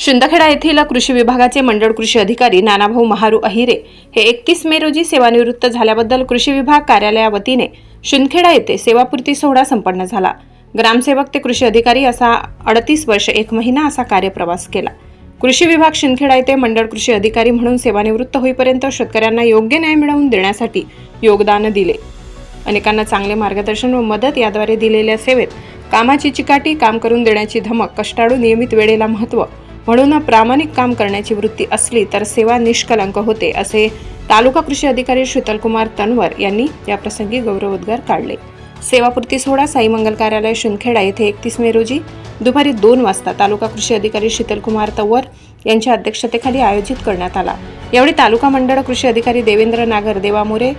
शिंदखेडा येथील कृषी विभागाचे मंडळ कृषी अधिकारी नानाभाऊ महारू अहिरे हे एकतीस मे रोजी सेवानिवृत्त झाल्याबद्दल कृषी विभाग कार्यालयावतीने शिंदखेडा येथे सेवापूर्ती सोहळा संपन्न झाला. ग्रामसेवक ते कृषी अधिकारी असा अडतीस वर्ष एक महिना असा कार्यप्रवास केला. कृषी विभाग शिंदखेडा येथे मंडळ कृषी अधिकारी म्हणून सेवानिवृत्त होईपर्यंत शेतकऱ्यांना योग्य न्याय मिळवून देण्यासाठी योगदान दिले. अनेकांना चांगले मार्गदर्शन व मदत याद्वारे दिलेल्या सेवेत कामाची चिकाटी काम करून देण्याची धमक कष्टाळू नियमित वेळेला महत्त्व म्हणून प्रामाणिक काम करण्याची वृत्ती असली तर सेवा निष्कलंक होते असे तालुका कृषी अधिकारी शीतलकुमार तन्वर यांनी याप्रसंगी गौरवोद्गार काढले. सेवापूर्ती सोहळा साई मंगल कार्यालय शिंदखेडा येथे एकतीस मे रोजी दुपारी दोन वाजता तालुका कृषी अधिकारी शीतलकुमार तंवर यांच्या अध्यक्षतेखाली आयोजित करण्यात आला. यावेळी तालुका मंडळ कृषी अधिकारी देवेंद्र नागर देवामोरे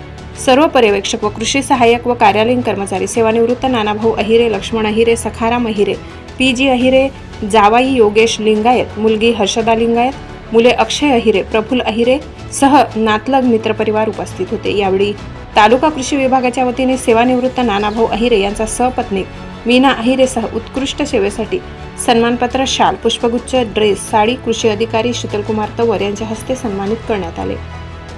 सर्व पर्यवेक्षक व कृषी सहाय्यक व कार्यालयीन कर्मचारी सेवानिवृत्त नानाभाऊ अहिरे लक्ष्मण अहिरे सखाराम अहिरे पी जी अहिरे जावाई योगेश लिंगायत मुलगी हर्षदा लिंगायत मुले अक्षय अहिरे प्रफुल अहिरे सह नातलग मित्रपरिवार उपस्थित होते. यावेळी तालुका कृषी विभागाच्या वतीने सेवानिवृत्त नानाभाऊ अहिरे यांचा सहपत्नी मीना अहिरेसह उत्कृष्ट सेवेसाठी सन्मानपत्र शाल पुष्पगुच्छ ड्रेस साडी कृषी अधिकारी शीतलकुमार तवर यांच्या हस्ते सन्मानित करण्यात आले.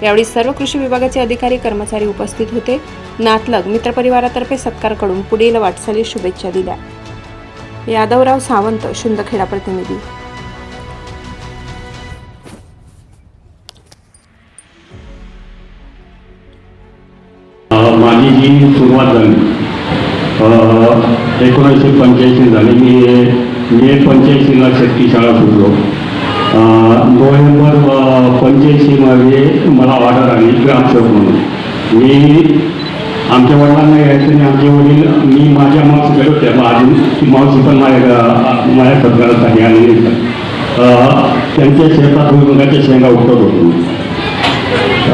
यावेळी सर्व कृषी विभागाचे अधिकारी कर्मचारी उपस्थित होते. नातलग मित्रपरिवारातर्फे सत्कारकडून पुढील वाटचाली शुभेच्छा दिल्या. यादवराव सावंत शिंदखेडा प्रतिनिधी. माझी जी सुरुवात झाली एकोणीसशे पंच्याऐंशी झाली मी मे पंच्याऐंशीला शेतकी शाळा सुटलो. अ, नोव्हेंबर पंच्याऐंशीमध्ये मला ऑर्डर आली ग्रामसेवक म्हणून. मी आमच्या वडिलांना यायचं आणि आमचे वडील मी माझ्या मावशीकडे होत्या. मग अजून मावशी पण माझ्या माझ्या सत्कारासाठी आलेली आणि त्यांच्या शेतात भुईमुगाच्या शेंगा उठत होतो.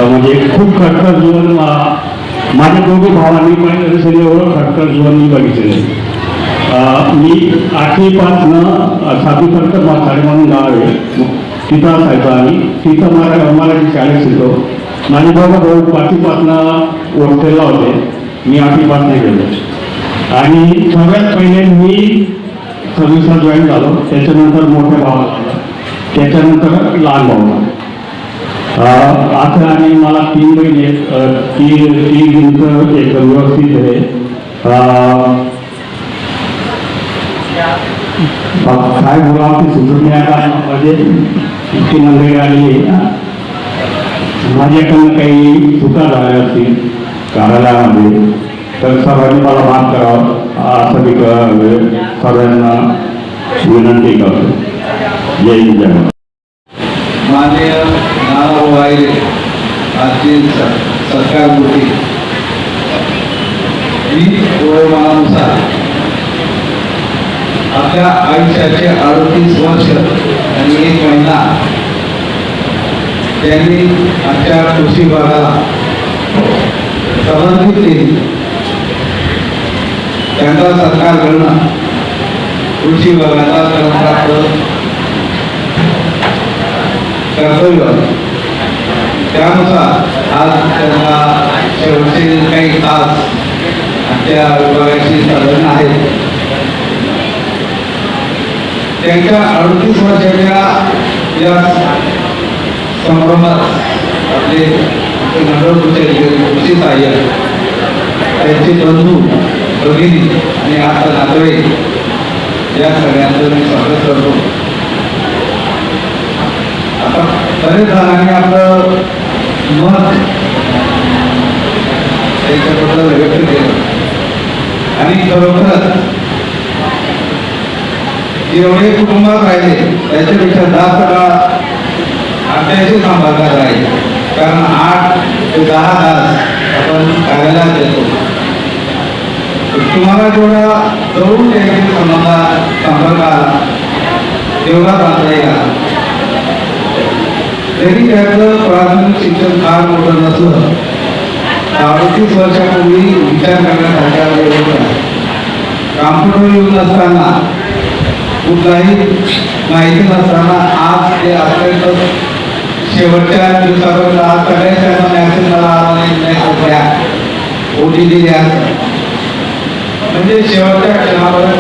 म्हणजे खूप खडतर जीवन माझ्या दोघी भावांनी पाहिलं तसं एवढं खडतर जीवन मी बघितलेलं मी आठवी पाचनं सातवीपर्यंत म्हातारे म्हणून गाव आहे तिथं असायचं आणि तिथं मला मराठी शाळेत शिकलो. माझे बाबा भाऊ पाचवीपासनं ओळखेला होते. मी आठवीपासनं गेलो. आणि सगळ्यात पहिले मी सर्व्हिसला जॉईन झालो. त्याच्यानंतर मोठ्या भावाला झालं त्याच्यानंतर लहान भाऊ आता आणि मला तीन महिने आहेत. अ, ती ती भिंत एक व्यवस्थित आहे. काय बोलावं ते सुचत नाही आता म्हणजे इतकी मंडळी आली माझ्याकडनं काही चुका झाल्या असतील. कार्यालयामध्ये तर सर्वांनी मला माफ करावं असं मी सर्वांना विनंती करतो. जय हिंद जय माननीय नानाभाऊ आयरे आजची स- सरकार होती ही वयोमानानुसार आपल्या आयुष्याचे अडतीस वर्ष आणि एक महिना त्यांनी आमच्या कृषी भागाला समर्पित केली त्यांचा सत्कार करणं कृषी विभागाचा क्रमप्राप्त कर्तव्य. त्यानुसार आज त्यांना शेवटचे काही तास आमच्या विभागाची साधन आहेत. त्यांच्या अडतीस वर्षाच्या या संभ्रमात आपले आमचे मंडळ कृषी त्यांचे बंधू भगिनी आणि आता नातवे या सगळ्यांचं मी स्वागत करतो आता बरेच जणांनी आपलं मत त्याच्याबद्दल व्यक्त केलं आणि खरोखरच जेवढे कुटुंबात राहिले त्याच्यापेक्षा जास्त काळ आपल्याशी संपर्कात राहील कारण आठ ते दहा तास आपण कार्यालयात येतो. तुम्हाला जेवढा जवळून व्यक्ती संबंधात संपर्क आला तेवढा बांधता येईल जरी त्याचं प्राथमिक शिक्षण फार मोठं नसलं अडतीस वर्षापूर्वी विचार करण्यासारख्या वेळेवर कॉम्प्युटर येऊन असताना कुठलाही माहिती नसताना आज ते अत्यंत शेवटच्या दिवसापर्यंत आज सगळ्यांच्या मॅसेज मला आला नाही नाही ओ टी पी द्या. म्हणजे शेवटच्या क्षणापर्यंत